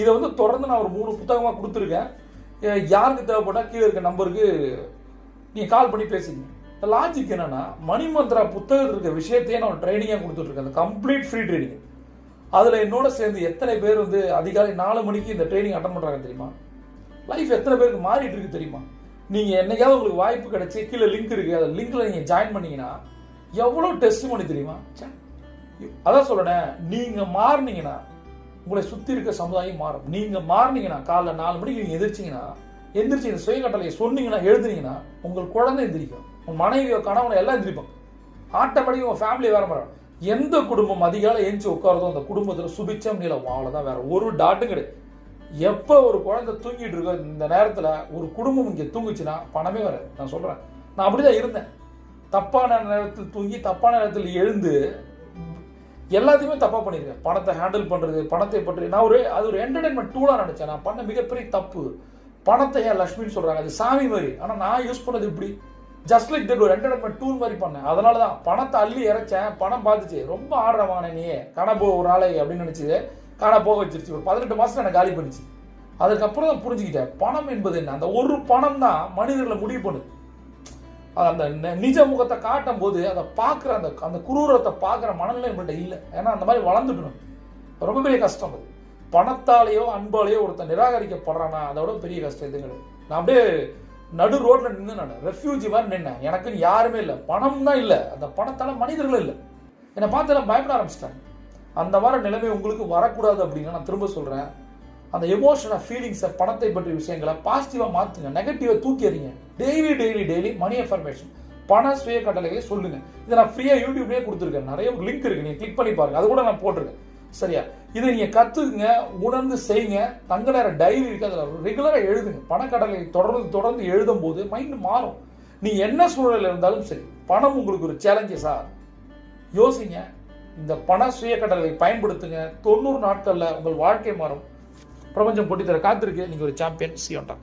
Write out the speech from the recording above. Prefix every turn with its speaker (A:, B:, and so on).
A: இதை வந்து தொடர்ந்து நான் ஒரு மூணு புத்தகமாக கொடுத்துருக்கேன். யாருக்கு தேவைப்பட்டா கீழே இருக்க நம்பருக்கு நீங்கள் கால் பண்ணி பேசுங்க இந்த லாஜிக் என்னன்னா மணிமந்திரா புத்தகத்தில் இருக்க விஷயத்தையே நான் ட்ரைனிங்காக கொடுத்துட்ருக்கேன். அந்த கம்ப்ளீட் ஃப்ரீ ட்ரைனிங் அதில் என்னோட சேர்ந்து எத்தனை பேர் வந்து அதிகாலை நாலு மணிக்கு இந்த ட்ரைனிங் அட்டன் பண்ணுறாங்க தெரியுமா? லைஃப் எத்தனை பேருக்கு மாறிட்டு இருக்கு தெரியுமா? நீங்கள் என்னைக்காவது உங்களுக்கு வாய்ப்பு கிடைச்சி கீழே லிங்க் இருக்குது அந்த லிங்க்கில் நீங்கள் ஜாயின் பண்ணீங்கன்னா எவ்வளோ டெஸ்ட் பண்ணி தெரியுமா அதான் சொல்றேன் நீங்கள் மாறினீங்கன்னா உங்களை சுற்றி இருக்க சமுதாயம் மாறும். நீங்கள் மாறினீங்கன்னா காலைல நாலு மணிக்கு நீங்கள் எதிர்ச்சிங்கன்னா எந்திரிச்சு இந்த சுயகட்டளையை சொன்னீங்கன்னா எழுதுனீங்கன்னா உங்கள் குழந்தை எந்திரிக்கும். உன் மனைவியோ கணவனை எல்லாம் எந்திரிப்பான் ஆட்டோமேட்டிக் உங்கள் ஃபேமிலி வேற மாறும். எந்த குடும்பம் அதிகாலை எந்திச்சு உட்காருதோ அந்த குடும்பத்தில் சுபிச்சம் நிலம் அவ்வளவுதான் வேற ஒரு டாட்டும் கிடையாது. எப்போ ஒரு குழந்தை தூங்கிட்டு இருக்கோ இந்த நேரத்தில் ஒரு குடும்பம் இங்கே தூங்குச்சுன்னா பணமே வராது. நான் சொல்கிறேன் நான் அப்படிதான் இருந்தேன். தப்பான நேரத்தில் தூங்கி தப்பான நேரத்தில் எழுந்து எல்லாத்தையுமே தப்பாக பண்ணியிருக்கேன் பணத்தை ஹேண்டில் பண்ணுறது பணத்தை பற்றி நான் ஒரு அது ஒரு என்டர்டைன்மெண்ட் டூலாக நினச்சேன். நான் பண்ண மிகப்பெரிய தப்பு. பணத்தை ஏன் லக்ஷ்மின்னு சொல்கிறாங்க அது சாமி மாதிரி. ஆனால் நான் யூஸ் பண்ணது இப்படி. ஜஸ்ட் லைக் தட் ஒரு என்டர்டைன்மெண்ட் டூல் மாதிரி பண்ணேன். அதனால தான் பணத்தை அள்ளி இறைச்சேன். பணம் பார்த்துச்சு ரொம்ப ஆடுறவானே நீ. காண போ ஒரு நாளை அப்படின்னு நினச்சிது காண போக வச்சிருச்சு. ஒரு பதினெட்டு மாதம் எனக்கு காலி பண்ணிச்சு. அதுக்கப்புறம் தான் புரிஞ்சுக்கிட்டேன். பணம் என்பது என்ன? அந்த ஒரு பணம் தான் மனிதர்களை முடிவு பண்ணுது. அந்த நிஜ முகத்தை காட்டும் போது அதை பார்க்குற அந்த அந்த குரூரத்தை பார்க்குற மனநிலை நம்மள்ட்ட இல்லை. ஏன்னா அந்த மாதிரி வளர்ந்துடணும் ரொம்ப பெரிய கஷ்டம் அது. பணத்தாலேயோ அன்பாலேயோ ஒருத்தன் நிராகரிக்கப்படுறானா அதோட பெரிய கஷ்டம் இது கிடையாது. நான் அப்படியே நடு ரோட்ல நின்று நான் ரெஃப்யூஜி மாதிரி நின்னேன். எனக்குன்னு யாருமே இல்லை. பணம் தான் இல்லை. அந்த பணத்தால மனிதர்கள் இல்லை. என்னை பார்த்து எல்லாம் பயப்பட ஆரம்பிச்சிட்டாங்க. அந்த மாதிரி நிலைமை உங்களுக்கு வரக்கூடாது அப்படின்னு நான் திரும்ப சொல்கிறேன் அந்த எமோஷனை ஃபீலிங்ஸை பணத்தை பற்றிய விஷயங்களை பாசிட்டிவாக மாற்றுங்க நெகட்டிவை தூக்கி எறிங்க daily daily daily money information பண சுய கட்டளைகளை சொல்லுங்க. இதை நான் ஃப்ரீயாக யூடியூப்லேயே கொடுத்துருக்கேன். நிறைய ஒரு லிங்க் இருக்கு. நீங்கள் கிளிக் பண்ணி பாருங்க. அது கூட நான் போட்டிருக்கேன். சரியா? இதை நீங்கள் கற்றுக்குங்க உணர்ந்து செய்யுங்க. தங்க நேர டைரி இருக்கு. அதில் ரெகுலராக எழுதுங்க. பணக்கடலை தொடர்ந்து தொடர்ந்து எழுதும் போது மைண்ட் மாறும். நீ என்ன சூழலில் இருந்தாலும் சரி பணம் உங்களுக்கு ஒரு சேலஞ்சஸா யோசிங்க. இந்த பண சுய கடலை பயன்படுத்துங்க. தொண்ணூறு நாட்களில் உங்கள் வாழ்க்கை மாறும். பிரபஞ்சம் போட்டி தர காத்திருக்கு நீங்க ஒரு சாம்பியன் சியோண்டா